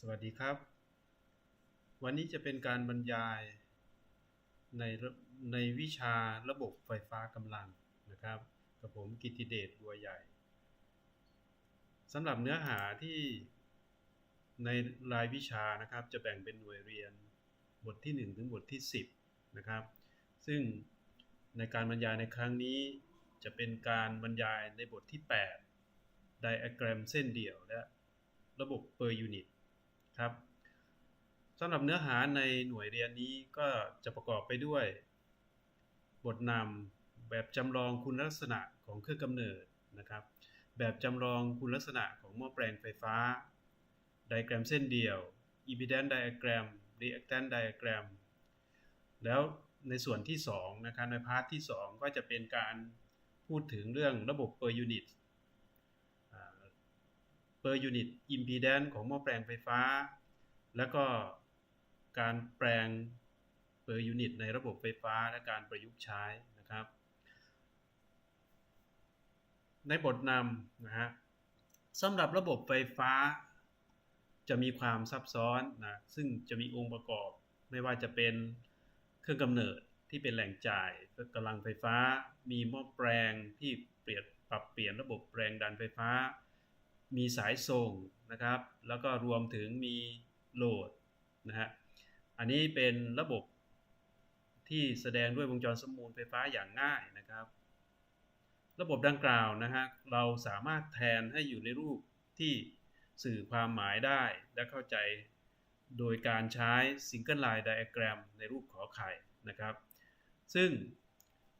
สวัสดีครับ วันนี้จะเป็นการบรรยายในในวิชาระบบไฟฟ้ากำลังนะครับกับผมกิติเดชบัวใหญ่สำหรับเนื้อหาที่ในรายวิชานะครับ จะแบ่งเป็นหน่วยเรียนบทที่ 1 ถึงบทที่ 10 นะครับ ซึ่งในการบรรยายในครั้งนี้จะเป็นการบรรยายในบทที่8ไดอะแกรมเส้นเดี่ยวและระบบ per unit ครับสำหรับเนื้อหาในหน่วยเรียนนี้ก็จะประกอบไปด้วย บทนำแบบจำลองคุณลักษณะของเครื่องกำเนิดนะครับ แบบจำลองคุณลักษณะของหม้อแปลงไฟฟ้า ไดอะแกรมเส้นเดี่ยว impedance diagram reactance diagram แล้วในส่วนที่2นะครับในพาร์ทที่ 2 ก็จะเป็นการพูดถึงเรื่องระบบ per unit per unit impedance ของหม้อแปลงไฟฟ้า แล้วก็การแปลง per unit ในระบบไฟฟ้าและการประยุกต์ใช้นะครับ ในบทนำนะฮะสำหรับระบบไฟฟ้า จะมีความซับซ้อนนะซึ่งจะมีองค์ประกอบ ไม่ว่าจะเป็นเครื่องกำเนิดที่เป็นแหล่งจ่ายกำลังไฟฟ้า มีหม้อแปลงที่เปลี่ยนปรับเปลี่ยนระบบแรงดันไฟฟ้า มีสายส่งนะครับ แล้วก็รวมถึงมีโหลดนะฮะ อันนี้เป็นระบบที่แสดงด้วยวงจรสมูลไฟฟ้าอย่างง่ายนะครับ ระบบดังกล่าวนะฮะ เราสามารถแทนให้อยู่ในรูปที่สื่อความหมายได้และเข้าใจโดยการใช้ Single Line Diagram ในรูปขอไข่นะครับ ซึ่ง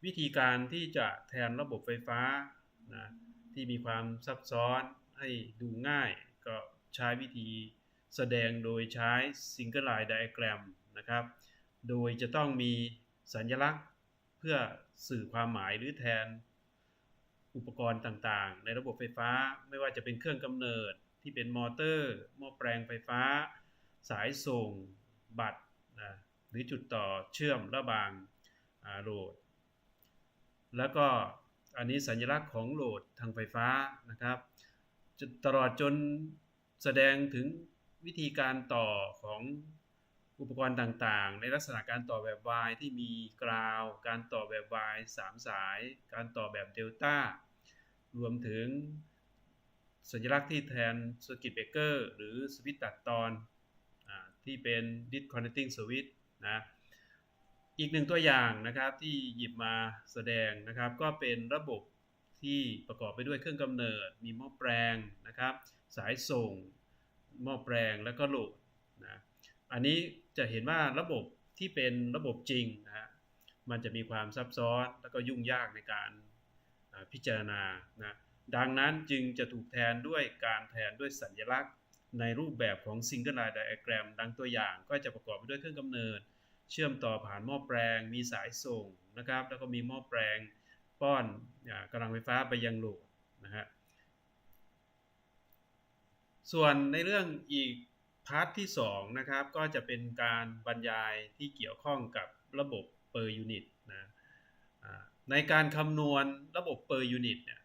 วิธีการที่จะแทนระบบไฟฟ้านะที่มีความซับซ้อน ให้ดูง่ายก็ใช้วิธีแสดงโดยใช้ Single Line Diagram นะครับ โดยจะต้องมีสัญลักษณ์เพื่อสื่อความหมายหรือแทนอุปกรณ์ต่างๆ ในระบบไฟฟ้าไม่ว่าจะเป็นเครื่องกำเนิดที่เป็นมอเตอร์หม้อแปลงไฟฟ้า สายส่ง บัตรนะหรือจุดต่อเชื่อมระบางโหลด แล้วก็อันนี้สัญลักษณ์ของโหลดทางไฟฟ้านะครับ ตลอดจนแสดงถึงวิธีการต่อของอุปกรณ์ต่างๆ ในลักษณะการต่อแบบ Y ที่มีกราว การต่อแบบ Y 3สาย การต่อแบบเดลต้ารวมถึงสัญลักษณ์ที่แทน Circuit Breaker หรือสวิตช์ตัดตอนอที่เป็น Disconnecting Switch นะอีกหนึ่งตัวอย่างนะครับที่หยิบมาแสดงนะครับก็เป็นระบบ ที่ประกอบไปด้วยเครื่องกำเนิด มีหม้อแปลงนะครับ สายส่ง หม้อแปลงแล้วก็โหลดนะอันนี้จะเห็นว่าระบบที่เป็นระบบจริงนะฮะมันจะมีความซับซ้อนแล้วก็ยุ่งยากในการพิจารณานะดังนั้นจึงจะถูกแทนด้วยการแทนด้วยสัญลักษณ์ ในรูปแบบของ Single Line Diagram ดังตัวอย่างก็จะประกอบไปด้วยเครื่องกำเนิด เชื่อมต่อผ่านหม้อแปลง มีสายส่งนะครับ แล้วก็มีหม้อแปลง ป้อนกำลังไฟฟ้าไปยังโหลดนะฮะส่วนในเรื่องอีกพาร์ทที่2นะครับก็จะเป็นการบรรยายที่เกี่ยวข้องกับระบบ per unit นะในการคำนวณระบบ per unit เนี่ย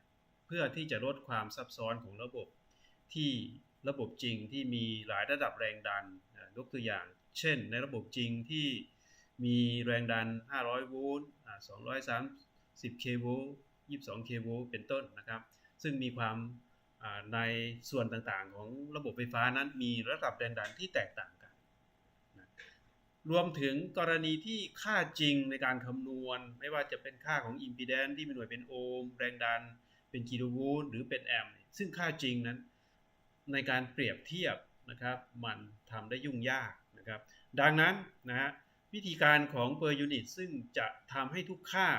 เพื่อที่จะลดความซับซ้อนของระบบที่ระบบจริงที่มีหลายระดับแรงดันยกตัวอย่าง เช่น ในระบบจริงที่มีแรงดัน 500 โวลต์ 10 kV 22 kV เป็นต้นนะครับ ซึ่งมีความในส่วนต่างๆ ของระบบไฟฟ้านั้นมีระดับแรงดันที่แตกต่างกันนะรวมถึงกรณีที่ค่าจริงในการคำนวณ ไม่ว่าจะเป็นค่าของอิมพีแดนที่มีหน่วยเป็นโอห์มแรงดัน เป็นกิโลโวลต์หรือเป็นแอมป์ซึ่งค่าจริงนั้นในการเปรียบเทียบนะครับมันทำได้ยุ่งยากนะครับ ดังนั้นนะฮะวิธีการของ per unit ซึ่งจะทำให้ทุกค่า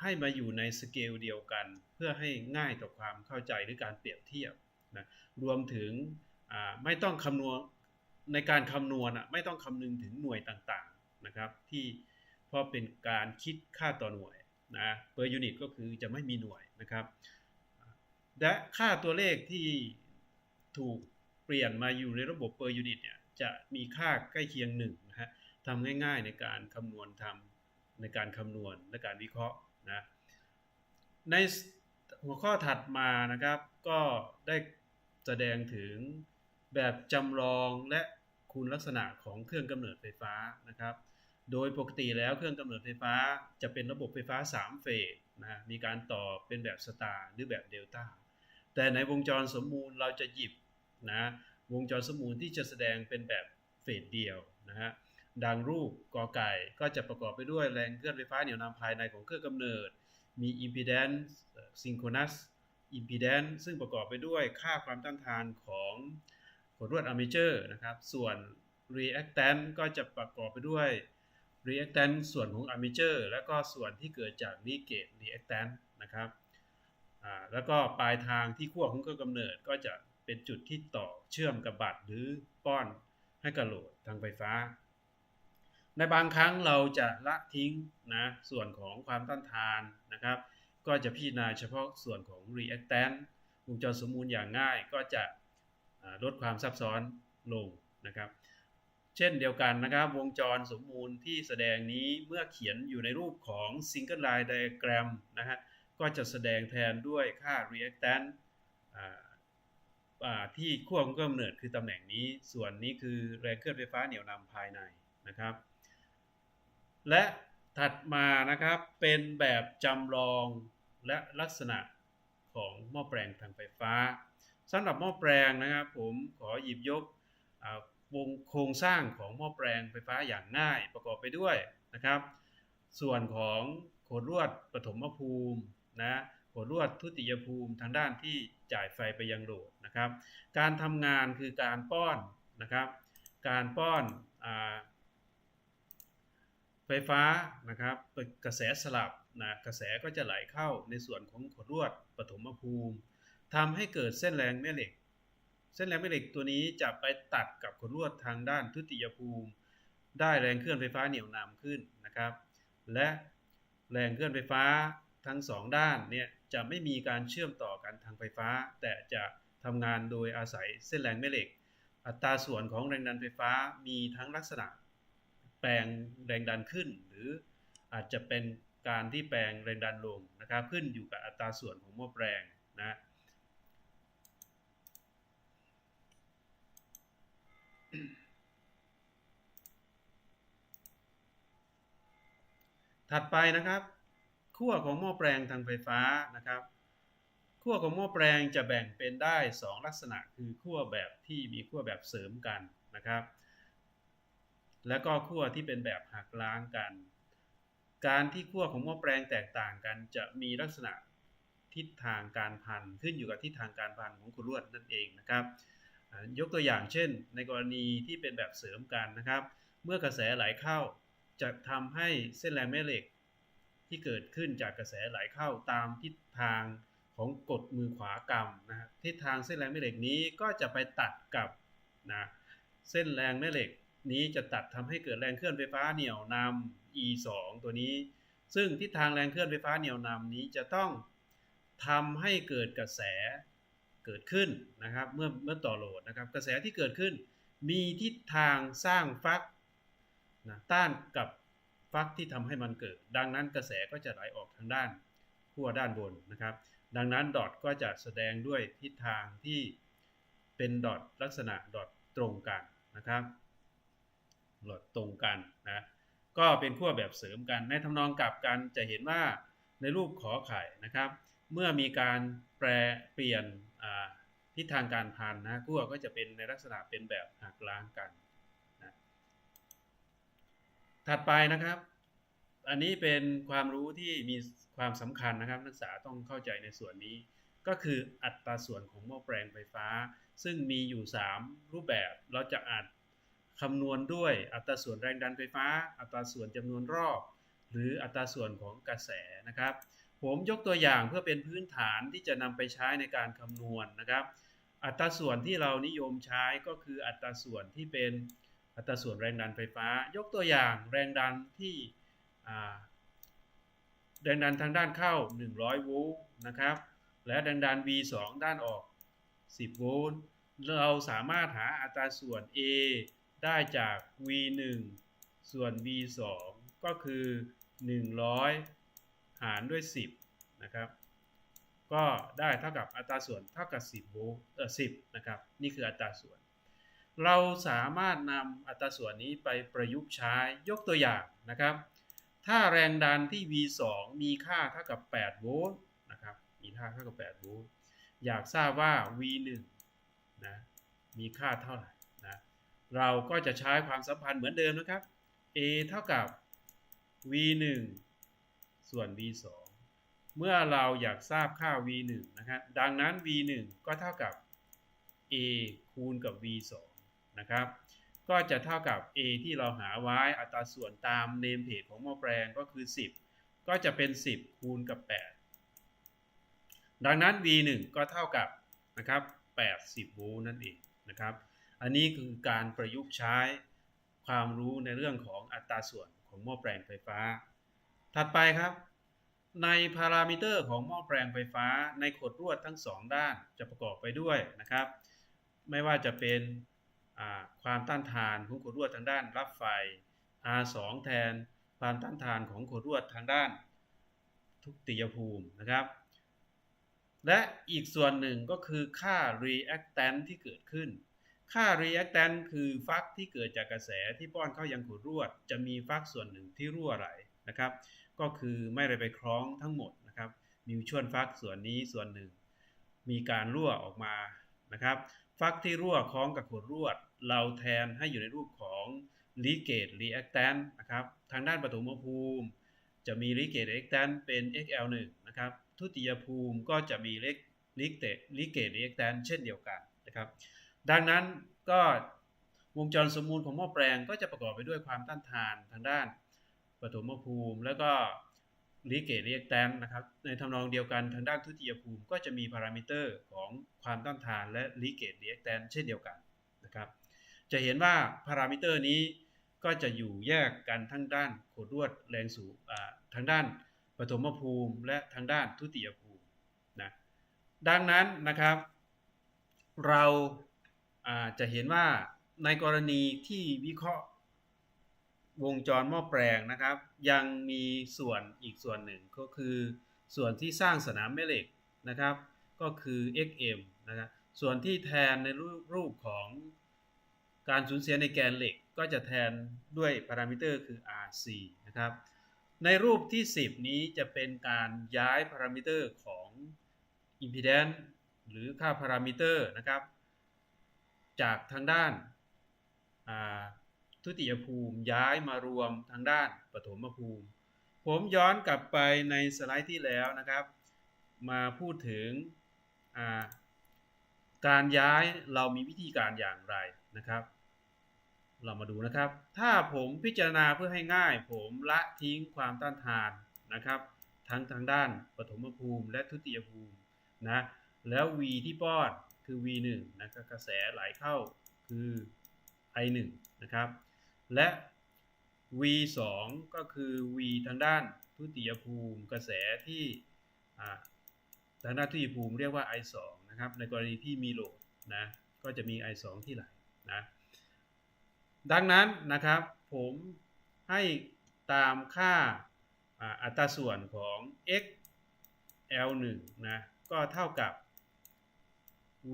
ให้มาอยู่ในสเกลเดียวกัน เพื่อให้ง่ายต่อความเข้าใจหรือการเปรียบเทียบนะรวมถึงไม่ต้องคำนวณในการคำนวณไม่ต้องคำนึงถึงหน่วยต่างๆนะครับที่เพราะเป็นการคิดค่าต่อหน่วยนะ per unit ก็คือจะไม่มีหน่วยนะครับ และค่าตัวเลขที่ถูกเปลี่ยนมาอยู่ในระบบ per unit เนี่ยจะมีค่าใกล้เคียง1นะฮะทำง่ายๆในการคำนวณทำในการคำนวณและการวิเคราะห์ นะในหัวข้อถัดมานะครับก็ได้แสดงถึงแบบจำลองและคุณลักษณะของเครื่องกำเนิดไฟฟ้านะครับ โดยปกติแล้วเครื่องกำเนิดไฟฟ้าจะเป็นระบบไฟฟ้า 3 เฟสนะมีการต่อเป็นแบบสตาร์หรือแบบเดลต้าแต่ในวงจรสมมูลเราจะหยิบนะวงจรสมมูลที่จะแสดงเป็นแบบเฟสเดียวนะฮะ ดังรูปกอไก่ก็จะประกอบไปด้วยแรงเคลื่อนไฟฟ้าเหนี่ยวนำภายในของเครื่องกำเนิด มี impedance synchronous impedance ซึ่งประกอบไปด้วยค่าความต้านทานของขดลวดอาร์เมเจอร์นะครับ ส่วน reactance ก็จะประกอบไปด้วย reactance ส่วนของอาร์เมเจอร์และก็ส่วนที่เกิดจาก negate reactance นะครับแล้วก็ปลายทางที่ขั้วของเครื่องกำเนิดก็จะเป็นจุดที่ต่อเชื่อมกับบัตรหรือป้อนให้กับโหลดทางไฟฟ้า ในบางครั้งเราจะละทิ้งนะส่วนของความต้านทานนะครับ ก็จะพิจารณาเฉพาะส่วนของ reactant วงจรสมมูลอย่างง่ายก็จะลดความซับซ้อนลงนะครับ เช่นเดียวกันนะครับ วงจรสมมูลที่แสดงนี้เมื่อเขียนอยู่ในรูปของ single line diagram นะฮะก็จะแสดงแทนด้วยค่า reactant ที่ขั้วของกำเนิดคือตำแหน่งนี้ ส่วนนี้คือแรงเคลื่อนไฟฟ้าเหนี่ยวนำภายในนะครับ และถัดมานะครับเป็นแบบจำลองและลักษณะของหม้อแปลงทางไฟฟ้าสำหรับหม้อแปลงนะครับ ผมขอหยิบยกวงโครงสร้างของหม้อแปลงไฟฟ้าอย่างง่ายประกอบไปด้วยนะครับ ส่วนของโคดลวดปฐมภูมินะโคดลวดทุติยภูมิทางด้านที่จ่ายไฟไปยังโหลดนะครับ การทำงานคือการป้อนนะครับ การป้อนอ ไฟฟ้านะครับกระแสสลับนะกระแสก็จะไหลเข้าในส่วนของขดลวดปฐมภูมิทำให้เกิดเส้นแรงแม่เหล็ก เส้นแรงแม่เหล็กตัวนี้จะไปตัดกับขดลวดทางด้านทุติยภูมิ ได้แรงเคลื่อนไฟฟ้าเหนี่ยวนำขึ้นนะครับ และแรงเคลื่อนไฟฟ้าทั้งสองด้านเนี่ยจะไม่มีการเชื่อมต่อกันทางไฟฟ้า แต่จะทำงานโดยอาศัยเส้นแรงแม่เหล็ก อัตราส่วนของแรงดันไฟฟ้ามีทั้งลักษณะ แปลงแรงดันขึ้น หรืออาจจะเป็นการที่แปลงแรงดันลงนะครับ ขึ้นอยู่กับอัตราส่วนของหม้อแปลงนะถัดไปนะครับขั้วของหม้อแปลงทางไฟฟ้านะครับขั้วของหม้อแปลงจะแบ่งเป็นได้ 2 ลักษณะคือขั้วแบบที่มีขั้วแบบเสริมกันนะครับ และก็ขั้วที่เป็นแบบหักล้างกัน การที่ขั้วของหม้อแปลงแตกต่างกัน จะมีลักษณะทิศทางการพันขึ้นอยู่กับทิศทางการพันของคุณลวดนั่นเองนะครับ ยกตัวอย่างเช่น ในกรณีที่เป็นแบบเสริมกันนะครับ เมื่อกระแสไหลเข้าจะทำให้เส้นแรงแม่เหล็ก ที่เกิดขึ้นจากกระแสไหลเข้าตามทิศทางของกดมือขวากำนะทิศทางเส้นแรงแม่เหล็กนี้ก็จะไปตัดกับนะเส้นแรงแม่เหล็ก นี้จะตัดทำให้เกิดแรงเคลื่อนไฟฟ้าเหนี่ยวนำ e 2ตัวนี้ ซึ่งทิศทางแรงเคลื่อนไฟฟ้าเหนี่ยวนำนี้จะต้องทำให้เกิดกระแสเกิดขึ้นนะครับ เมื่อเมื่อต่อโหลดนะครับ กระแสที่เกิดขึ้น มีทิศทางสร้างฟักนะต้านกับฟักที่ทำให้มันเกิด ดังนั้นกระแสก็จะไหลออกทางด้านขั้วด้านบนนะครับ ดังนั้นดอทก็จะแสดงด้วยทิศทางที่เป็นดอทลักษณะดอทตรงกันนะครับ ดอทตรงกันนะก็เป็นขั้วแบบเสริมกันในทำนองกลับกันจะเห็นว่าในรูปขอไข่นะครับ เมื่อมีการแปรเปลี่ยนทิศทางการพันนะขั้วก็จะเป็นในลักษณะเป็นแบบหักล้างกันนะถัดไปนะครับ อันนี้เป็นความรู้ที่มีความสำคัญนะครับนักศึกษาต้องเข้าใจในส่วนนี้ ก็คืออัตราส่วนของหม้อแปลงไฟฟ้า ซึ่งมีอยู่ 3 รูปแบบเราจะอาจ คำนวณด้วยอัตราส่วนแรงดันไฟฟ้า อัตราส่วนจำนวนรอบ หรืออัตราส่วนของกระแสนะครับ ผมยกตัวอย่างเพื่อเป็นพื้นฐานที่จะนำไปใช้ในการคำนวณนนะครับ อัตราส่วนที่เรานิยมใช้ก็คืออัตราส่วนที่เป็นอัตราส่วนแรงดันไฟฟ้า ยกตัวอย่างแรงดันที่แรงดันทางด้านเข้า 100 โวลต์นะครับ และแรงดัน V2 ด้านออก 10 โวลต์เราสามารถหาอัตราส่วน A ได้จาก V1 ส่วน V2 ก็คือ 100 หารด้วย 10 นะครับ ก็ได้เท่ากับอัตราส่วนเท่ากับ 10โวลต์เออ10 นะครับ นี่คืออัตราส่วน เราสามารถนำอัตราส่วนนี้ไปประยุกต์ใช้ยกตัวอย่างนะครับ ถ้าแรงดันที่ V2 มีค่าเท่ากับ8โวลต์นะครับ มีค่าเท่ากับ8โวลต์ อยากทราบว่า V1 นะ มีค่าเท่าไหร่ เราก็จะใช้ความสัมพันธ์เหมือนเดิมนะครับ A เท่ากับ V1 ส่วน V2 เมื่อเราอยากทราบค่า V1 นะครับดังนั้น V1 ก็เท่ากับ A คูณกับ V2 นะครับ ก็จะเท่ากับ A ที่เราหาไว้อัตราส่วนตามเนมเพจของหม้อแปลงก็คือ 10 ก็จะเป็น 10 คูณกับ 8 ดังนั้น V1 ก็เท่ากับนะครับ80โวลต์นั่นเองนะครับ อันนี้คือการประยุกต์ใช้ความรู้ในเรื่องของอัตราส่วนของหม้อแปลงไฟฟ้า ถัดไปครับ ในพารามิเตอร์ของหม้อแปลงไฟฟ้าในขดลวดทั้ง 2 ด้านจะประกอบไปด้วยนะครับ ไม่ว่าจะเป็นความต้านทานของขดลวดทางด้านรับไฟ R2 แทนความต้านทานของขดลวดทางด้าน ทุกติยภูมินะครับ และอีกส่วนหนึ่งก็คือค่า reactant ที่เกิดขึ้น ค่า reactant คือฟักที่เกิดจากกระแสที่ป้อนเข้ายังขดลวจะมีฟักส่วนหนึ่งที่รั่วไหลนะครับ ก็คือไม่ได้ไปคล้องทั้งหมดนะครับมิวชวลฟักส่วนนี้ส่วนหนึ่ง มีการรั่วออกมานะครับ ฟักที่รั่วคล้องกับขดลวเราแทนให้อยู่ในรูปของ leakage reactant นะครับ ทางด้านปฐมภูมิ จะมี leakage reactant เป็น XL1 นะครับ ทุติยภูมิก็จะมี leakage leakage reactant เช่นเดียวกันนะครับ ดังนั้นก็วงจรสมมูลของหม้อแปลงก็จะประกอบไปด้วยความต้านทานทางด้านปฐมภูมิ แล้วก็ลีเกตเรียกแตนนะครับ ในทำนองเดียวกันทางด้านทุติยภูมิ ก็จะมีพารามิเตอร์ของความต้านทานและลีเกตเรียกแตนเช่นเดียวกันนะครับ จะเห็นว่าพารามิเตอร์นี้ก็จะอยู่แยกกันทั้งด้านโคดรวดแรงสูงทางด้านปฐมภูมิ และทางด้านทุติยภูมินะดังนั้นนะครับ เรา จะเห็นว่าในกรณีที่วิเคราะห์วงจรหม้อแปลงนะครับ ยังมีส่วนอีกส่วนหนึ่งก็คือส่วนที่สร้างสนามแม่เหล็กนะครับ ก็คือ XM นะครับส่วนที่แทนในรูปของการสูญเสียในแกนเหล็กก็จะแทนด้วยพารามิเตอร์คือ RC นะครับ ในรูปที่ 10 นี้จะเป็นการย้ายพารามิเตอร์ของ impedance หรือค่าพารามิเตอร์นะครับ จากทางด้านทุติยภูมิย้ายมารวมทางด้านปฐมภูมิ ผมย้อนกลับไปในสไลด์ที่แล้วนะครับ มาพูดถึงการย้ายเรามีวิธีการอย่างไรนะครับ เรามาดูนะครับ ถ้าผมพิจารณาเพื่อให้ง่าย ผมละทิ้งความต้านทานนะครับ ทั้งทางด้านปฐมภูมิและทุติยภูมินะแล้ว V ที่ป้อน คือ V1 นะครับกระแสไหลเข้าคือ I1 นะครับ และ V2 ก็คือ V ทางด้านทุติยภูมิ กระแสที่ทางด้านทุติยภูมิเรียกว่า I2 นะครับในกรณีที่มีโหลดนะก็จะมี I2 ที่ไหลนะดังนั้นนะครับผมให้ตามค่าอัตราส่วนของ x L1 นะก็เท่ากับ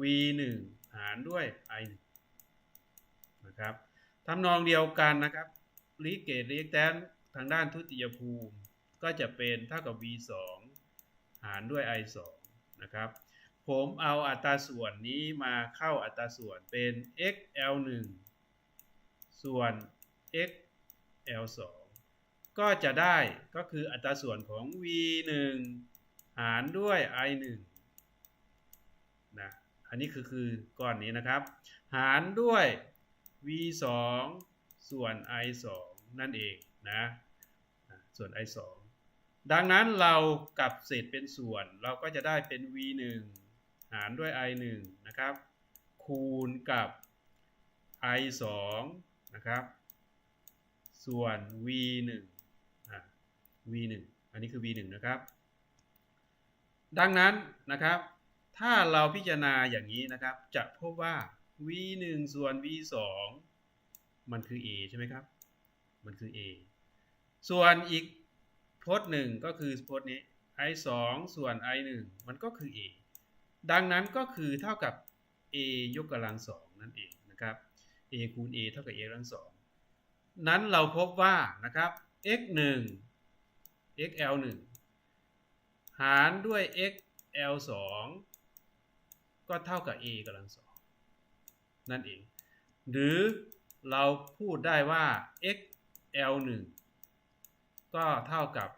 V1 หารด้วย I1 นะครับทำนองเดียวกันนะครับลีเกตลีแตนทางด้านทุติยภูมิ ก็จะเป็นเท่ากับ v2 หารด้วย i2 นะครับ ผมเอาอัตราส่วนนี้มาเข้าอัตราส่วนเป็น xl1 ส่วน xl2 ก็จะได้ก็คืออัตราส่วนของ v1 หารด้วย i1 นะ อันนี้คือคือก้อนนี้นะครับ หารด้วย v 2ส่วน i 2นั่นเองนะส่วน i 2ดังนั้นเรากลับเศษเป็นส่วนเราก็จะได้เป็น v 1หารด้วย i 1นะครับ คูณกับ i 2นะครับ ส่วน v 1 v 1อันนี้คือ v 1นะครับ ดังนั้นนะครับ ถ้าเราพิจารณาอย่างนี้นะครับ จะพบว่า v 1ส่วน v 2มันคือ a ใช่ไหมครับ มันคือ a ส่วนอีกพจน์หนึ่งก็คือพจน์นี้ i 2ส่วน i 1มันก็คือ a ดังนั้นก็คือเท่ากับ a ยกกำลังสองนั่นเองนะครับ a คูณ a เท่ากับ a กำลังสองนั้นเราพบว่านะครับ x 1 xl 1หารด้วย xl 2 ก็เท่ากับ a กำลังสองนั่นเอง หรือเราพูดได้ว่า xl 1ก็เท่ากับ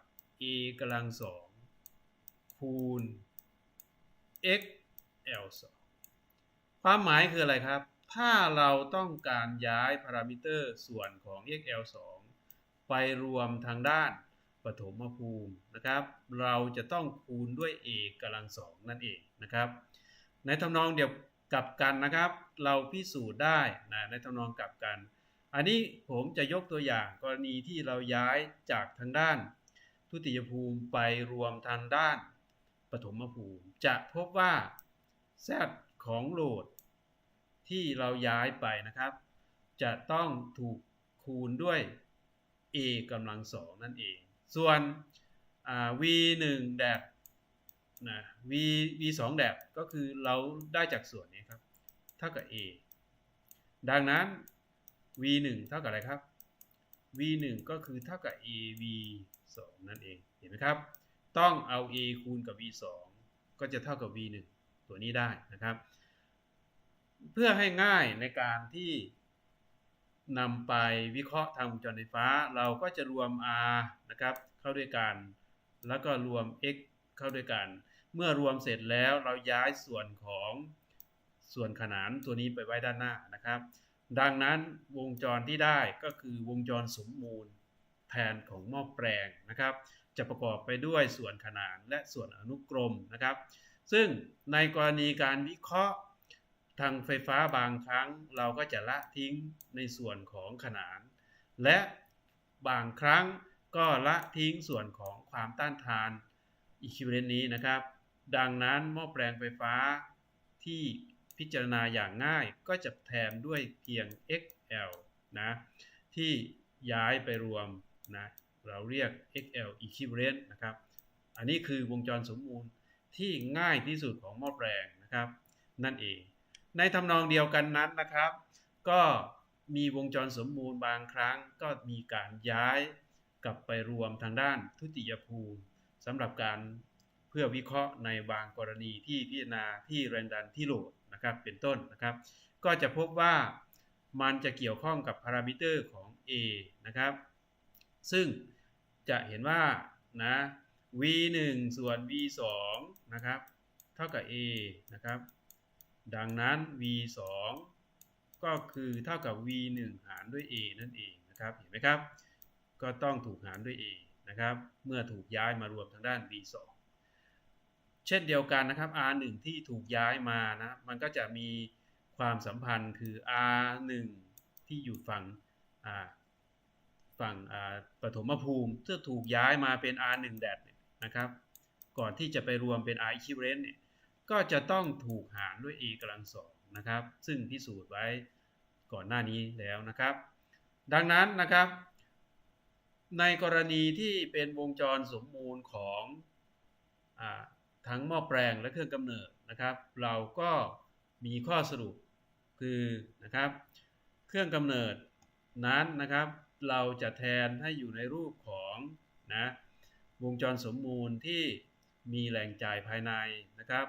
a กำลังสองคูณ xl 2ความหมายคืออะไรครับ ถ้าเราต้องการย้ายพารามิเตอร์ส่วนของ xl 2ไปรวมทางด้านปฐมภูมินะครับ เราจะต้องคูณด้วย a กำลังสองนั่นเองนะครับ ในทำนองเดียวกับกันนะครับ เราพิสูจน์ได้นะในทำนองกับกัน อันนี้ผมจะยกตัวอย่างกรณีที่เราย้ายจากทางด้านทุติยภูมิไปรวมทางด้านปฐมภูมิ จะพบว่า z ของโหลดที่เราย้ายไปนะครับ จะต้องถูกคูณด้วย a กำลังสองนั่นเอง ส่วน v 1แดบ นะ v v 2แดบก็คือเราได้จากส่วนนี้ครับ เท่ากับ a ดังนั้น v 1เท่ากับอะไรครับ v 1ก็คือเท่ากับ a v 2นั่นเอง เห็นไหมครับ ต้องเอา a คูณกับ v 2ก็จะเท่ากับ v 1ตัวนี้ได้นะครับ เพื่อให้ง่ายในการที่นำไปวิเคราะห์ทางวงจรไฟฟ้า เราก็จะรวม r นะครับ เข้าด้วยกัน แล้วก็รวม x เข้าด้วยกัน เมื่อรวมเสร็จแล้วเราย้ายส่วนของส่วนขนานตัวนี้ไปไว้ด้านหน้านะครับ ดังนั้นวงจรที่ได้ก็คือวงจรสมมูลแทนของหม้อแปลงนะครับ จะประกอบไปด้วยส่วนขนานและส่วนอนุกรมนะครับ ซึ่งในกรณีการวิเคราะห์ทางไฟฟ้าบางครั้งเราก็จะละทิ้งในส่วนของขนาน และบางครั้งก็ละทิ้งส่วนของความต้านทานอีคิวเรนนี้นะครับ ดังนั้นหม้อแปลงไฟฟ้าที่พิจารณาอย่างง่ายก็จะแทนด้วยเพียง XL นะที่ย้ายไปรวมนะเราเรียก XL equivalent นะครับ อันนี้คือวงจรสมมูลที่ง่ายที่สุดของหม้อแปลงนะครับ นั่นเอง ในทำนองเดียวกันนั้นนะครับ ก็มีวงจรสมมูลบางครั้งก็มีการย้ายกลับไปรวมทางด้านทุติยภูมิสำหรับการ พื่อวิเคราะห์ในบางกรณีที่พิจารณาที่แรงดันที่โหลดนะครับเป็นต้นนะครับ ก็จะพบว่ามันจะเกี่ยวข้องกับพารามิเตอร์ของ A นะครับ ซึ่งจะเห็นว่านะ v 1ส่วน v 2นะครับเท่ากับ a นะครับ ดังนั้น v 2ก็คือเท่ากับ v 1หารด้วย a นั่นเองนะครับ เห็นไหมครับ ก็ต้องถูกหารด้วย a นะครับ เมื่อถูกย้ายมารวมทางด้าน v 2 เช่นเดียวกันนะครับ r 1 ที่ถูกย้ายมานะมันก็จะมีความสัมพันธ์คือ r 1 ที่อยู่ฝั่งฝั่งปฐมภูมิที่ถูกย้ายมาเป็น r 1 แดดนะครับ ก่อนที่จะไปรวมเป็น r equivalent เนี่ยก็จะต้องถูกหารด้วย a กำลังสองนะครับ ซึ่งพิสูจน์ไว้ก่อนหน้านี้แล้วนะครับ ดังนั้นนะครับ ในกรณีที่เป็นวงจรสมมูลของ ทั้งหม้อแปลงและเครื่องกำเนิดนะครับ เราก็มีข้อสรุปคือนะครับ เครื่องกำเนิดนั้นนะครับ เราจะแทนให้อยู่ในรูปของนะวงจรสมมูลที่มีแหล่งจ่ายภายในนะครับ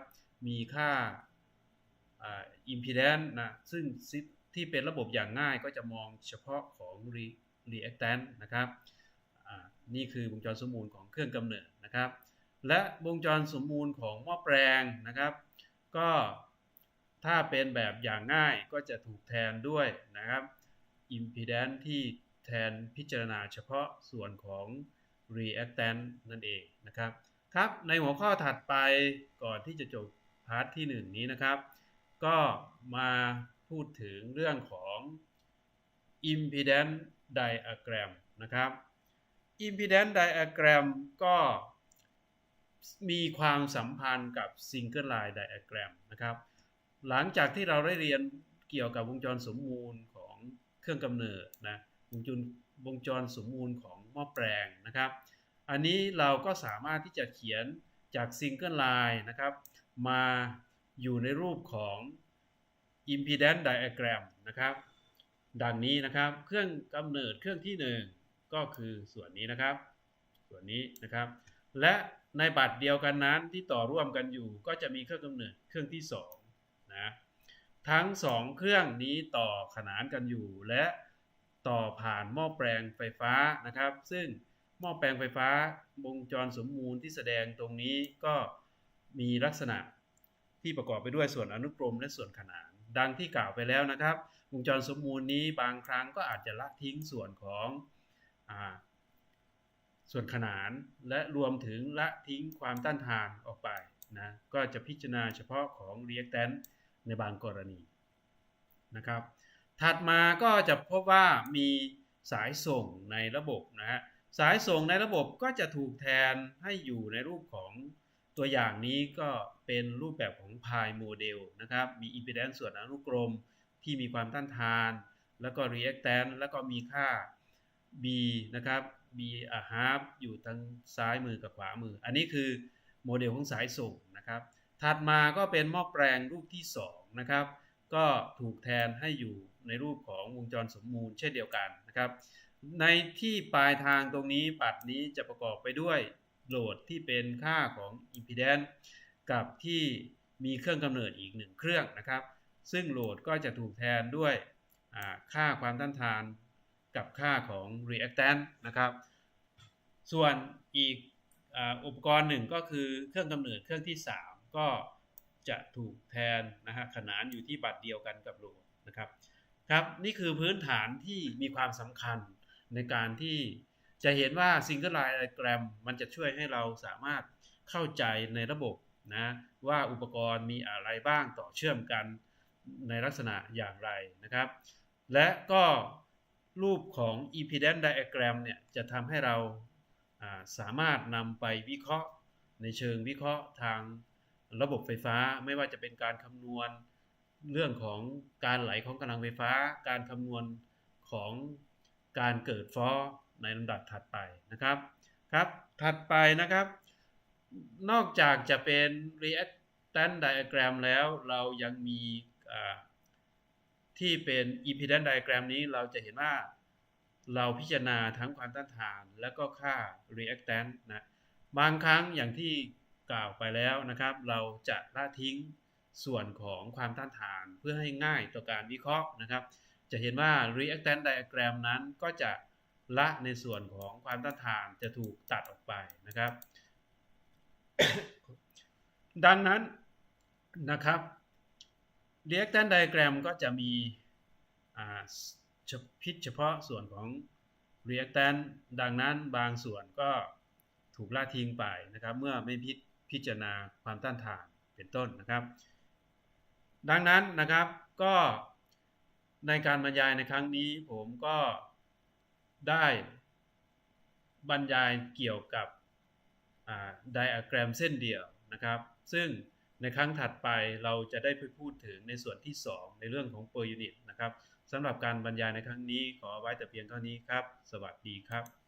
มีค่าอิมพีแดนนะซึ่งที่เป็นระบบอย่างง่ายก็จะมองเฉพาะของ reactant นะครับนี่คือวงจรสมมูลของเครื่องกำเนิดนะครับ และวงจรสมมูลของหม้อแปลงนะครับ ก็ถ้าเป็นแบบอย่างง่ายก็จะถูกแทนด้วยนะครับอิมพีแดนที่แทนพิจารณาเฉพาะส่วนของ reactant นั่นเองนะครับ ครับในหัวข้อถัดไปก่อนที่จะจบพาร์ทที่ 1 นี้นะครับ ก็มาพูดถึงเรื่องของ impedance diagram นะครับ impedance diagram ก็ มีความสัมพันธ์กับ single line diagram นะครับ หลังจากที่เราได้เรียนเกี่ยวกับวงจรสมมูลของเครื่องกำเนิดนะวงจรวงจรสมมูลของหม้อแปลงนะครับ อันนี้เราก็สามารถที่จะเขียนจากซิงเกิลไลน์นะครับ มาอยู่ในรูปของ impedance diagram นะครับ ดังนี้นะครับเครื่องกำเนิดเครื่องที่หนึ่งก็คือส่วนนี้นะครับ ส่วนนี้นะครับ และ ในบัตรเดียวกันนั้นที่ต่อร่วมกันอยู่ก็จะมีเครื่องกำเนิดเครื่องที่สองนะทั้งสองเครื่องนี้ต่อขนานกันอยู่ และต่อผ่านหม้อแปลงไฟฟ้านะครับ ซึ่งหม้อแปลงไฟฟ้าวงจรสมมูลที่แสดงตรงนี้ก็มีลักษณะที่ประกอบไปด้วยส่วนอนุกรมและส่วนขนาน ดังที่กล่าวไปแล้วนะครับ วงจรสมมูลนี้บางครั้งก็อาจจะละทิ้งส่วนของอ ส่วนขนานและรวมถึงละทิ้งความต้านทานออกไปนะก็จะพิจารณาเฉพาะของ reactant ในบางกรณีนะครับ ถัดมาก็จะพบว่ามีสายส่งในระบบนะฮะสายส่งในระบบก็จะถูกแทนให้อยู่ในรูปของตัวอย่างนี้ก็เป็นรูปแบบของพายโมเดลนะครับ มี impedance ส่วนอนุกรมที่มีความต้านทาน แล้วก็ reactant แล้วก็มีค่า b นะครับ b a half อยู่ทางซ้ายมือกับขวามือ อันนี้คือโมเดลของสายส่งนะครับ ถัดมาก็เป็นหม้อแปลงรูปที่2นะครับ ก็ถูกแทนให้อยู่ในรูปของวงจรสมมูลเช่นเดียวกันนะครับ ในที่ปลายทางตรงนี้ปัดนี้จะประกอบไปด้วยโหลดที่เป็นค่าของ impedance กับที่มีเครื่องกำเนิดอีกหนึ่งเครื่องนะครับ ซึ่งโหลดก็จะถูกแทนด้วยค่าความต้านทาน กับค่าของ reactant นะครับ ส่วนอีกอุปกรณ์หนึ่งก็คือเครื่องกำเนิดเครื่องที่ 3 ก็จะถูกแทนนะฮะขนานอยู่ที่บัตรเดียวกันกับโหลดนะครับครับนี่คือพื้นฐานที่มีความสำคัญในการที่จะเห็นว่า Single Line Diagram มันจะช่วยให้เราสามารถเข้าใจในระบบนะว่าอุปกรณ์มีอะไรบ้างต่อเชื่อมกันในลักษณะอย่างไรนะครับ และก็ รูปของ impedance diagram เนี่ยจะทำให้เราสามารถนำไปวิเคราะห์ในเชิงวิเคราะห์ทางระบบไฟฟ้า ไม่ว่าจะเป็นการคำนวณเรื่องของการไหลของกำลังไฟฟ้า การคำนวณของการเกิดฟอในลำดับถัดไปนะครับครับถัดไปนะครับ นอกจากจะเป็น reactant diagram แล้วเรายังมี ที่เป็น impedance diagram นี้เราจะเห็นว่า เราพิจารณาทั้งความต้านทานและก็ค่า reactant นะบางครั้งอย่างที่กล่าวไปแล้วนะครับ เราจะละทิ้งส่วนของความต้านทานเพื่อให้ง่ายต่อการวิเคราะห์นะครับ จะเห็นว่า reactant diagram นั้นก็จะละในส่วนของความต้านทานจะถูกตัดออกไปนะครับ ดังนั้นนะครับ reactant diagram ก็จะมีพิษเฉพาะส่วนของ reactant ดังนั้นบางส่วนก็ถูกละทิ้งไปนะครับ เมื่อไม่พิพจารณาความต้านทานเป็นต้นนะครับ ดังนั้นนะครับก็ในการบรรยายในครั้งนี้ผมก็ได้บรรยายเกี่ยวกับไดอะแกรมเส้นเดียวนะครับ ซึ่ง ในครั้งถัดไปเราจะได้ไปพูดถึงในส่วนที่ 2 ในเรื่องของ per unit นะครับสำหรับการบรรยายในครั้งนี้ขอไว้แต่เพียงเท่านี้ครับ สวัสดีครับ